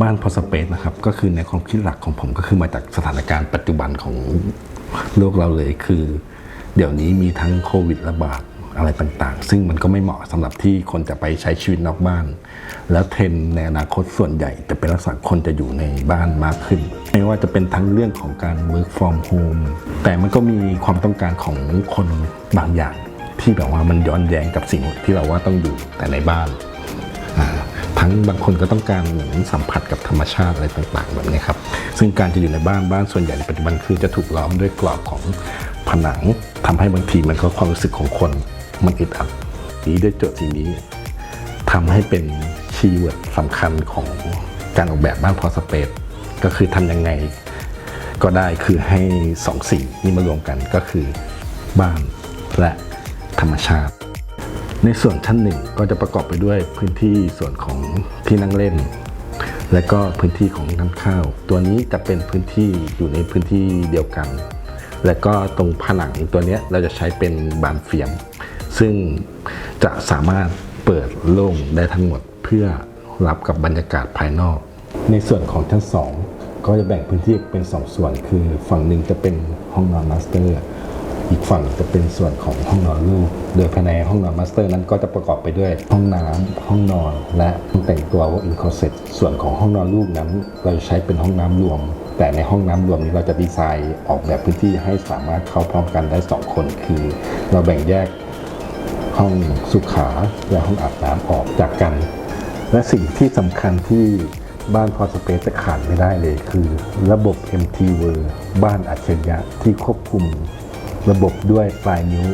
บ้านพอสเปซนะครับ ก็คือในความคิดหลักของผมก็คือมาจากสถานการณ์ปัจจุบันของโลกเราเลยคือ เดี๋ยวนี้มีทั้งโควิดระบาดอะไรต่างๆ ซึ่งมันก็ไม่เหมาะสำหรับที่คนจะไปใช้ชีวิตนอกบ้าน แล้วเทรนในอนาคตส่วนใหญ่จะเป็นลักษณะคนจะอยู่ในบ้านมากขึ้น ไม่ว่าจะเป็นทั้งเรื่องของการ work from home แต่มันก็มีความต้องการของคนบางอย่าง ที่แบบว่ามันย้อนแย้งกับสิ่งที่เราว่าต้องอยู่แต่ในบ้านอ่า ทั้งบางคนก็ต้องการเหมือนสัมผัสกับธรรมชาติอะไรต่างๆแบบนี้ครับซึ่งการจะอยู่ในบ้านบ้านส่วนใหญ่ในปัจจุบันคือจะถูกล้อมด้วยกรอบของผนังทำให้บางทีมันก็ความรู้สึกของคนมันอึดอัดนี้ด้วยโจทย์สิ่งนี้ทำให้เป็นคีย์เวิร์ดสำคัญของการออกแบบบ้านพอสเปซก็คือทำยังไงก็ได้คือให้สองสิ่งนี้มารวมกันก็คือบ้านและธรรมชาติ ในส่วนชั้นหนึ่งก็จะประกอบไปด้วยพื้นที่ส่วนของที่นั่งเล่น และก็พื้นที่ของน้ำข้าว ตัวนี้จะเป็นพื้นที่อยู่ในพื้นที่เดียวกัน และก็ตรงผนังตัวนี้เราจะใช้เป็นบานเฟียม ซึ่งจะสามารถเปิดโล่งได้ทั้งหมดเพื่อรับกับบรรยากาศภายนอก ในส่วนของชั้น2ก็จะแบ่งพื้นที่เป็น2ส่วน คือฝั่งหนึ่งจะเป็นห้องนอนมาสเตอร์ อีกฝั่งจะเป็นส่วนของห้องนอนลูก โดยภายในห้องนอนมาสเตอร์นั้นก็จะประกอบไปด้วยห้องน้ำห้องนอน และห้องแต่งตัว walk in closet ส่วนของห้องนอนลูกนั้นเราจะใช้เป็นห้องน้ำรวม แต่ในห้องน้ำรวมนี้เราจะดีไซน์ออกแบบพื้นที่ให้สามารถเข้าพร้อมกันได้ 2 คน คือ เราแบ่งแยกห้องสุขาและห้องอาบน้ำออกจากกัน และสิ่งที่สำคัญที่บ้านพอสเปซจะขาดไม่ได้เลยคือ ระบบ MT w o r บ้านอัจฉริยะที่ควบคุม ระบบด้วยปลายนิ้ว